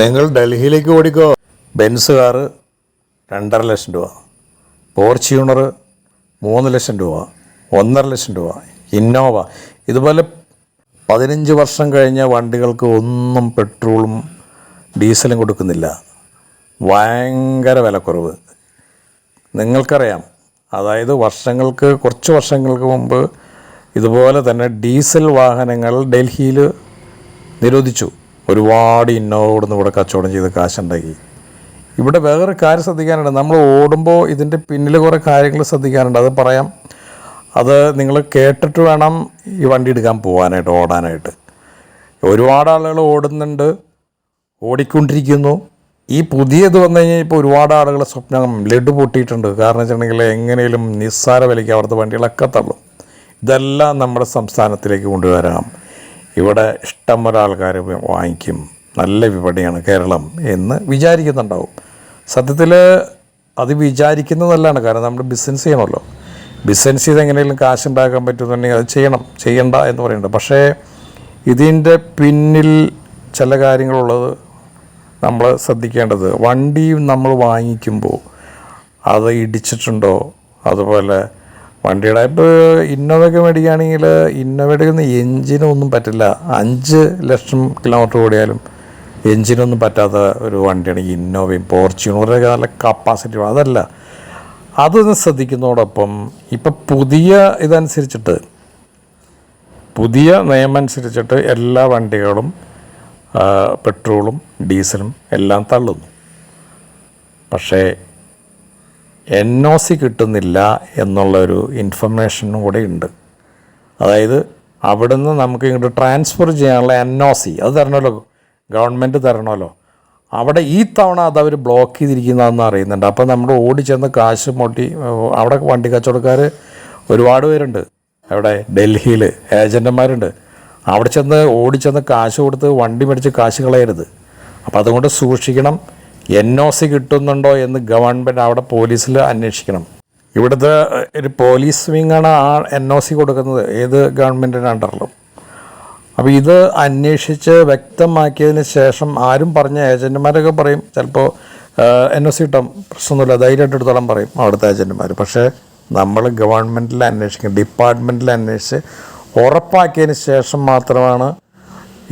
നിങ്ങൾ ഡൽഹിയിലേക്ക് ഓടിക്കോ. ബെൻസ് കാറ് രണ്ടര ലക്ഷം രൂപ. ഫോർച്യൂണർ മൂന്ന് ലക്ഷം രൂപ. ഒന്നര ലക്ഷം രൂപ. ഇന്നോവ. ഇതുപോലെ പതിനഞ്ച് വർഷം കഴിഞ്ഞ വണ്ടികൾക്ക് ഒന്നും പെട്രോളും ഡീസലും കൊടുക്കുന്നില്ല. ഭയങ്കര വിലക്കുറവ്. നിങ്ങൾക്കറിയാം. അതായത് വർഷങ്ങൾക്ക് കുറച്ച് വർഷങ്ങൾക്ക് മുമ്പ് ഇതുപോലെ തന്നെ ഡീസൽ വാഹനങ്ങൾ ഡൽഹിയിൽ നിരോധിച്ചു. ഒരുപാട് ഇന്നോവ ഇവിടുന്ന് ഇവിടെ കച്ചവടം ചെയ്ത് കാശുണ്ടാക്കി. ഇവിടെ വേറൊരു കാര്യം ശ്രദ്ധിക്കാനുണ്ട്. നമ്മൾ ഓടുമ്പോൾ ഇതിന്റെ പിന്നിൽ കുറേ കാര്യങ്ങൾ ശ്രദ്ധിക്കാനുണ്ട്. അത് പറയാം. അത് നിങ്ങൾ കേട്ടിട്ട് വേണം ഈ വണ്ടി എടുക്കാൻ പോകാനായിട്ട് ഓടാനായിട്ട്. ഒരുപാട് ആളുകൾ ഓടുന്നുണ്ട് ഓടിക്കൊണ്ടിരിക്കുന്നു. ഈ പുതിയത് വന്നു കഴിഞ്ഞാൽ ഇപ്പോൾ ഒരുപാട് ആളുകളെ സ്വപ്നം ലഡു പൊട്ടിയിട്ടുണ്ട്. കാരണം വെച്ചിട്ടുണ്ടെങ്കിൽ എങ്ങനെയും നിസ്സാര വിലയ്ക്ക് അവിടുത്തെ വണ്ടികളൊക്കെ തള്ളും. ഇതെല്ലാം നമ്മുടെ സംസ്ഥാനത്തിലേക്ക് കൊണ്ടുവരാം. ഇവിടെ ഇഷ്ടം പോലെ ആൾക്കാർ വാങ്ങിക്കും. നല്ല വിപണിയാണ് കേരളം എന്ന് വിചാരിക്കുന്നുണ്ടാവും. സത്യത്തിൽ അത് വിചാരിക്കുന്നതല്ലാണ് കാരണം നമ്മൾ ബിസിനസ് ചെയ്യണമല്ലോ. ബിസിനസ് ചെയ്ത് എങ്ങനെയെങ്കിലും കാശുണ്ടാക്കാൻ പറ്റുന്നുണ്ടെങ്കിൽ അത് ചെയ്യണം. ചെയ്യണ്ട എന്ന് പറയുന്നുണ്ട്. പക്ഷേ ഇതിന്റെ പിന്നിൽ ചില കാര്യങ്ങളുള്ളത് നമ്മൾ ശ്രദ്ധിക്കേണ്ടത് വണ്ടി നമ്മൾ വാങ്ങിക്കുമ്പോൾ അത് ഇടിച്ചിട്ടുണ്ടോ? അതുപോലെ വണ്ടിയുടെ ഇപ്പോൾ ഇന്നോവയൊക്കെ മേടിക്കുകയാണെങ്കിൽ ഇന്നോവയുടെ ഒന്നും എഞ്ചിനൊന്നും പറ്റില്ല. അഞ്ച് ലക്ഷം കിലോമീറ്റർ ഓടിയാലും എഞ്ചിനൊന്നും പറ്റാത്ത ഒരു വണ്ടിയാണ് ഇന്നോവയും പോർച്യൂണറൊക്കെ നല്ല കപ്പാസിറ്റി അതല്ല അതൊന്ന് ശ്രദ്ധിക്കുന്നതോടൊപ്പം ഇപ്പം പുതിയ ഇതനുസരിച്ചിട്ട് പുതിയ നിയമം അനുസരിച്ചിട്ട് എല്ലാ വണ്ടികളും പെട്രോളും ഡീസലും എല്ലാം തള്ളുന്നു. പക്ഷേ എൻ ഒ സി കിട്ടുന്നില്ല എന്നുള്ളൊരു ഇൻഫർമേഷനും കൂടെ ഉണ്ട് അതായത് അവിടുന്ന് നമുക്ക് ഇങ്ങോട്ട് ട്രാൻസ്ഫർ ചെയ്യാനുള്ള എൻ ഒ സി അത് തരണമല്ലോ ഗവൺമെന്റ് തരണമല്ലോ. അവിടെ ഈ തവണ അത് അവർ ബ്ലോക്ക് ചെയ്തിരിക്കുന്നതെന്ന് അറിയുന്നുണ്ട്. അപ്പോൾ നമ്മൾ ഓടി ചെന്ന് കാശ് മുട്ടി അവിടെ വണ്ടി കച്ചവടക്കാർ ഒരുപാട് പേരുണ്ട്. അവിടെ ഡൽഹിയിൽ ഏജന്റന്മാരുണ്ട് അവിടെ ചെന്ന് ഓടിച്ചെന്ന് കാശ് കൊടുത്ത് വണ്ടി മേടിച്ച് കാശ് കളയരുത്. അപ്പോൾ അതുകൊണ്ട് സൂക്ഷിക്കണം. എൻ ഒ സി കിട്ടുന്നുണ്ടോ എന്ന് ഗവൺമെന്റ് അവിടെ പോലീസിൽ അന്വേഷിക്കണം. ഇവിടുത്തെ ഒരു പോലീസ് വിങ്ങാണ് ആ എൻ ഒ സി കൊടുക്കുന്നത് ഏത് ഗവൺമെന്റിന്റെ അണ്ടറിലും. അപ്പോൾ ഇത് അന്വേഷിച്ച് വ്യക്തമാക്കിയതിന് ശേഷം ആരും പറഞ്ഞ ഏജന്റുമാരൊക്കെ പറയും ചിലപ്പോൾ എൻ ഒ സി കിട്ടാം പ്രശ്നമൊന്നുമില്ല ധൈര്യമായിട്ട് എടുത്തോളം പറയും അവിടുത്തെ ഏജന്റുമാർ പക്ഷേ നമ്മൾ ഗവൺമെന്റിൽ അന്വേഷിക്കും ഡിപ്പാർട്ട്മെന്റിൽ അന്വേഷിച്ച് ഉറപ്പാക്കിയതിന് ശേഷം മാത്രമാണ്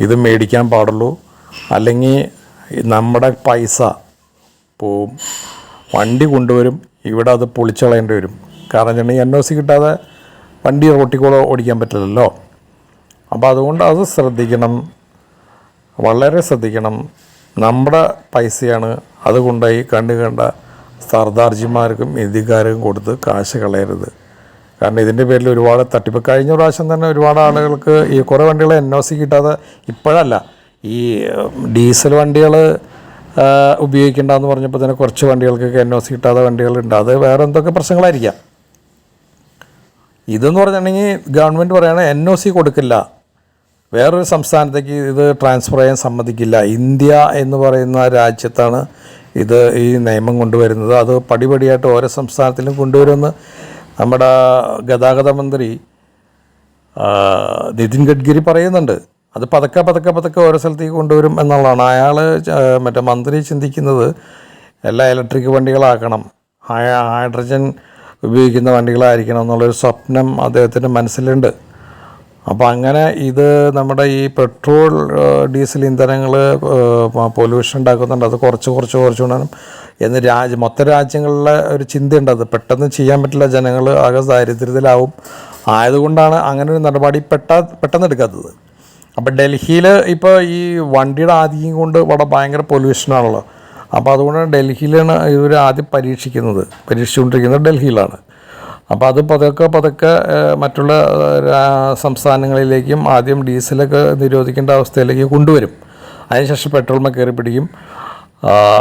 ഇത് മേടിക്കാൻ പാടുള്ളൂ. അല്ലെങ്കിൽ നമ്മുടെ പൈസ പോവും വണ്ടി കൊണ്ടുവരും ഇവിടെ അത് പൊളിച്ചളയേണ്ടി വരും. കാരണം വെച്ചിട്ടുണ്ടെങ്കിൽ എൻ ഒ സി കിട്ടാതെ വണ്ടി റോട്ടിൽ ഓടിക്കാൻ പറ്റില്ലല്ലോ. അപ്പോൾ അതുകൊണ്ട് അത് ശ്രദ്ധിക്കണം. വളരെ ശ്രദ്ധിക്കണം. നമ്മുടെ പൈസയാണ് അതുകൊണ്ടായി കണ്ടു കണ്ട സർദാർജിമാർക്കും ഇന്ത്യക്കാർക്കും കൊടുത്ത് കാശ് കളയരുത്. കാരണം ഇതിന്റെ പേരിൽ ഒരുപാട് തട്ടിപ്പ്. കഴിഞ്ഞ പ്രാവശ്യം തന്നെ ഒരുപാട് ആളുകൾക്ക് ഈ കുറേ വണ്ടികൾ എൻ ഒ സി കിട്ടാതെ ഇപ്പോഴല്ല. ഈ ഡീസൽ വണ്ടികൾ ഉപയോഗിക്കേണ്ടെന്ന് പറഞ്ഞപ്പോൾ തന്നെ കുറച്ച് വണ്ടികൾക്കൊക്കെ എൻ ഒ സി കിട്ടാതെ വണ്ടികളുണ്ട്. അത് വേറെ എന്തൊക്കെ പ്രശ്നങ്ങളായിരിക്കാം? ഇതെന്ന് പറഞ്ഞിട്ടുണ്ടെങ്കിൽ ഗവൺമെന്റ് പറയുകയാണ് എൻ ഒ സി കൊടുക്കില്ല. വേറൊരു സംസ്ഥാനത്തേക്ക് ഇത് ട്രാൻസ്ഫർ ചെയ്യാൻ സമ്മതിക്കില്ല. ഇന്ത്യ എന്ന് പറയുന്ന രാജ്യത്താണ് ഇത് ഈ നിയമം കൊണ്ടുവരുന്നത്. അത് പടിപടിയായിട്ട് ഓരോ സംസ്ഥാനത്തിലും കൊണ്ടുവരുമെന്ന് നമ്മുടെ ഗതാഗത മന്ത്രി നിതിൻ ഗഡ്കരി പറയുന്നുണ്ട്. അത് പതക്കെ പതക്കെ പതക്കെ ഓരോ സ്ഥലത്തേക്ക് കൊണ്ടുവരും എന്നുള്ളതാണ്. അയാൾ മറ്റേ മന്ത്രി ചിന്തിക്കുന്നത് എല്ലാ ഇലക്ട്രിക് വണ്ടികളാക്കണം. ഹൈഡ്രജൻ ഉപയോഗിക്കുന്ന വണ്ടികളായിരിക്കണം എന്നുള്ളൊരു സ്വപ്നം അദ്ദേഹത്തിന്റെ മനസ്സിലുണ്ട്. അപ്പോൾ അങ്ങനെ ഇത് നമ്മുടെ ഈ പെട്രോൾ ഡീസൽ ഇന്ധനങ്ങൾ പൊല്യൂഷൻ ഉണ്ടാക്കുന്നുണ്ട്. അത് കുറച്ച് കുറച്ച് കുറച്ച് കൊണ്ടും എന്ന് രാജ്യ മൊത്തം രാജ്യങ്ങളിലെ ഒരു ചിന്തയുണ്ട് അത്. പെട്ടെന്ന് ചെയ്യാൻ പറ്റില്ല ജനങ്ങൾ ആകെ ദാരിദ്ര്യത്തിലാവും. ആയതുകൊണ്ടാണ് അങ്ങനെ ഒരു നടപടി പെട്ട പെട്ടെന്ന് എടുക്കാത്തത്. അപ്പോൾ ഡൽഹിയിൽ ഇപ്പോൾ ഈ വണ്ടിയുടെ ആധിക്യം കൊണ്ട് ഇവിടെ ഭയങ്കര പൊല്യൂഷനാണല്ലോ അപ്പോൾ അതുകൊണ്ട് ഡൽഹിയിലാണ് ഇവർ ആദ്യം പരീക്ഷിക്കുന്നത്. പരീക്ഷിച്ചുകൊണ്ടിരിക്കുന്നത് ഡൽഹിയിലാണ്. അപ്പോൾ അത് പതുക്കെ പതുക്കെ മറ്റുള്ള സംസ്ഥാനങ്ങളിലേക്കും ആദ്യം ഡീസലൊക്കെ നിരോധിക്കേണ്ട അവസ്ഥയിലേക്ക് കൊണ്ടുവരും. അതിനുശേഷം പെട്രോൾമ കയറി പിടിക്കും.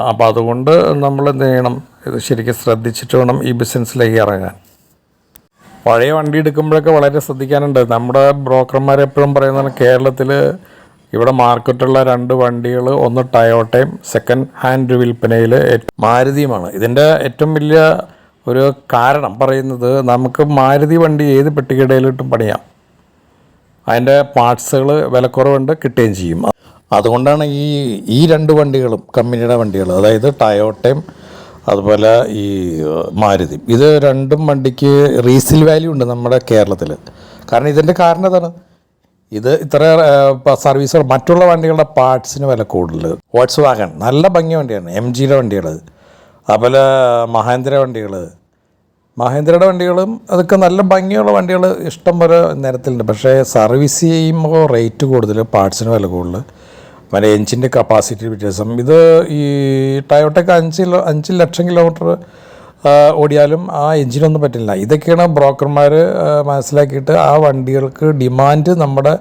അപ്പോൾ അതുകൊണ്ട് നമ്മൾ എന്ത് ചെയ്യണം? ഇത് ശരിക്കും ശ്രദ്ധിച്ചിട്ട് വേണം ഈ ബിസിനസ്സിലേക്ക് ഇറങ്ങാൻ. പഴയ വണ്ടി എടുക്കുമ്പോഴൊക്കെ വളരെ ശ്രദ്ധിക്കാനുണ്ട്. നമ്മുടെ ബ്രോക്കർമാർ എപ്പോഴും പറയുന്നതാണ് കേരളത്തിൽ ഇവിടെ മാർക്കറ്റുള്ള രണ്ട് വണ്ടികൾ ഒന്ന് ടയോട്ടയും സെക്കൻഡ് ഹാൻഡ് വിൽപ്പനയിൽ മാരുതിയുമാണ്. ഇതിന്റെ ഏറ്റവും വലിയ ഒരു കാരണം പറയുന്നത് നമുക്ക് മാരുതി വണ്ടി ഏത് പെട്ടിക്കിടയിലിട്ടും പണിയാം. അതിന്റെ പാർട്സുകൾ വിലക്കുറവുണ്ട് കിട്ടുകയും ചെയ്യും. അതുകൊണ്ടാണ് ഈ ഈ രണ്ട് വണ്ടികളും കമ്പനിയുടെ വണ്ടികൾ അതായത് ടയോട്ടയും അതുപോലെ ഈ മാരുതി. ഇത് രണ്ടും വണ്ടിക്ക് റീസിൽ വാല്യൂ ഉണ്ട് നമ്മുടെ കേരളത്തിൽ കാരണം ഇതിന്റെ കാരണം എന്താണ്? ഇത് ഇത്ര സർവീസുകൾ മറ്റുള്ള വണ്ടികളുടെ പാർട്സിന് വില കൂടുതൽ. വാട്സ് വാഗൺ നല്ല ഭംഗി വണ്ടിയാണ്. എം ജിയുടെ വണ്ടികൾ അതുപോലെ മഹേന്ദ്ര വണ്ടികൾ മഹേന്ദ്രയുടെ വണ്ടികളും അതൊക്കെ നല്ല ഭംഗിയുള്ള വണ്ടികൾ ഇഷ്ടം പോലെ നിരത്തിലുണ്ട്. പക്ഷേ സർവീസ് ചെയ്യുമ്പോൾ റേറ്റ് കൂടുതൽ പാർട്സിന് വില കൂടുതൽ പിന്നെ എഞ്ചിന്റെ കപ്പാസിറ്റി വ്യത്യാസം. ഇത് ഈ ടയോട്ടയ്ക്ക് അഞ്ച് അഞ്ച് ലക്ഷം കിലോമീറ്റർ ഓടിയാലും ആ എഞ്ചിനൊന്നും പറ്റില്ല. ഇതൊക്കെയാണ് ബ്രോക്കർമാർ മനസ്സിലാക്കിയിട്ട് ആ വണ്ടികൾക്ക് ഡിമാൻഡ് നമ്മുടെ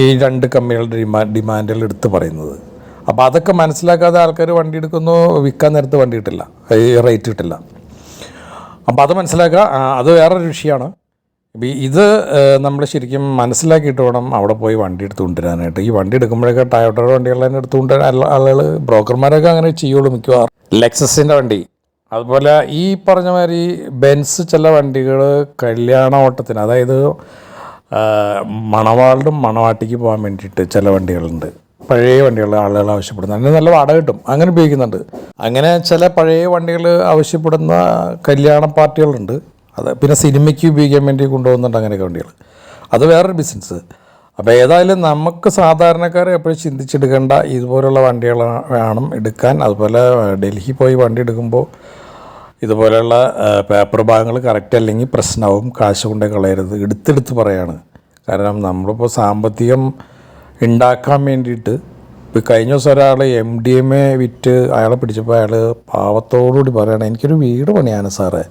ഈ രണ്ട് കമ്പനികളുടെ ഡിമാ ഡിമാൻഡുകൾ എടുത്ത് പറയുന്നത്. അപ്പോൾ അതൊക്കെ മനസ്സിലാക്കാതെ ആൾക്കാർ വണ്ടി എടുക്കുന്നു വിൽക്കാൻ നേരത്ത് വണ്ടി കിട്ടില്ല. റേറ്റ് കിട്ടില്ല. അപ്പോൾ അത് മനസ്സിലാക്കുക. അത് വേറൊരു വിഷയമാണ്. ഇപ്പം ഇത് നമ്മൾ ശരിക്കും മനസ്സിലാക്കിയിട്ട് വേണം അവിടെ പോയി വണ്ടി എടുത്ത് കൊണ്ടുവരാനായിട്ട്. ഈ വണ്ടി എടുക്കുമ്പോഴൊക്കെ ടയോട്ടയുടെ വണ്ടികൾ തന്നെ എടുത്ത് കൊണ്ടുവരാൻ ആളുകൾ ബ്രോക്കർമാരൊക്കെ അങ്ങനെ ചെയ്യുള്ളൂ മിക്കവാറും. ലെക്സസിന്റെ വണ്ടി. അതുപോലെ ഈ പറഞ്ഞ മാതിരി ബെൻസ് ചില വണ്ടികൾ കല്യാണ ഓട്ടത്തിന് അതായത് മണവാളിനും മണവാട്ടിക്ക് പോകാൻ വേണ്ടിയിട്ട് ചില വണ്ടികളുണ്ട്. പഴയ വണ്ടികൾ ആളുകൾ ആവശ്യപ്പെടുന്നു അതിന് നല്ല വാടക കിട്ടും. അങ്ങനെ ഉപയോഗിക്കുന്നുണ്ട്. അങ്ങനെ ചില പഴയ വണ്ടികൾ ആവശ്യപ്പെടുന്ന കല്യാണ പാർട്ടികളുണ്ട്. അത് പിന്നെ സിനിമയ്ക്ക് ഉപയോഗിക്കാൻ വേണ്ടി കൊണ്ടുപോകുന്നുണ്ട് അങ്ങനെയൊക്കെ വണ്ടികൾ. അത് വേറൊരു ബിസിനസ് അപ്പോൾ ഏതായാലും നമുക്ക് സാധാരണക്കാരെ എപ്പോഴും ചിന്തിച്ചെടുക്കേണ്ട ഇതുപോലുള്ള വണ്ടികൾ വേണം എടുക്കാൻ. അതുപോലെ ഡൽഹി പോയി വണ്ടി എടുക്കുമ്പോൾ ഇതുപോലെയുള്ള പേപ്പർ ഭാഗങ്ങൾ കറക്റ്റ് അല്ലെങ്കിൽ പ്രശ്നവും കാശ് കൊണ്ടേ കളയരുത്. എടുത്തെടുത്ത് പറയാണ്. കാരണം നമ്മളിപ്പോൾ സാമ്പത്തികം ഉണ്ടാക്കാൻ വേണ്ടിയിട്ട് ഇപ്പോൾ കഴിഞ്ഞ ദിവസം ഒരാൾ എം ഡി എം എ വിറ്റ് അയാളെ പിടിച്ചപ്പോൾ അയാൾ പാവത്തോടുകൂടി പറയുകയാണ് എനിക്കൊരു വീട് പണിയാണ് സാറേ.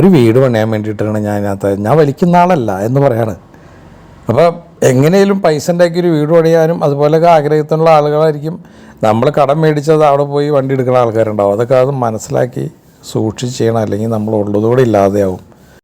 ഒരു വീട് പണിയാൻ വേണ്ടിയിട്ടാണ് ഞാൻ അതിനകത്ത് ഞാൻ വലിക്കുന്ന ആളല്ല എന്ന് പറയാണ്. അപ്പോൾ എങ്ങനെയും പൈസ ഉണ്ടാക്കി ഒരു വീട് പണിയാനും അതുപോലെയൊക്കെ ആഗ്രഹത്തിനുള്ള ആളുകളായിരിക്കും. നമ്മൾ കടം മേടിച്ചത് അവിടെ പോയി വണ്ടി എടുക്കുന്ന ആൾക്കാരുണ്ടാവും. അതൊക്കെ അത് മനസ്സിലാക്കി സൂക്ഷിച്ച് ചെയ്യണം. അല്ലെങ്കിൽ നമ്മൾ ഉള്ളതുകൂടെ ഇല്ലാതെയാവും.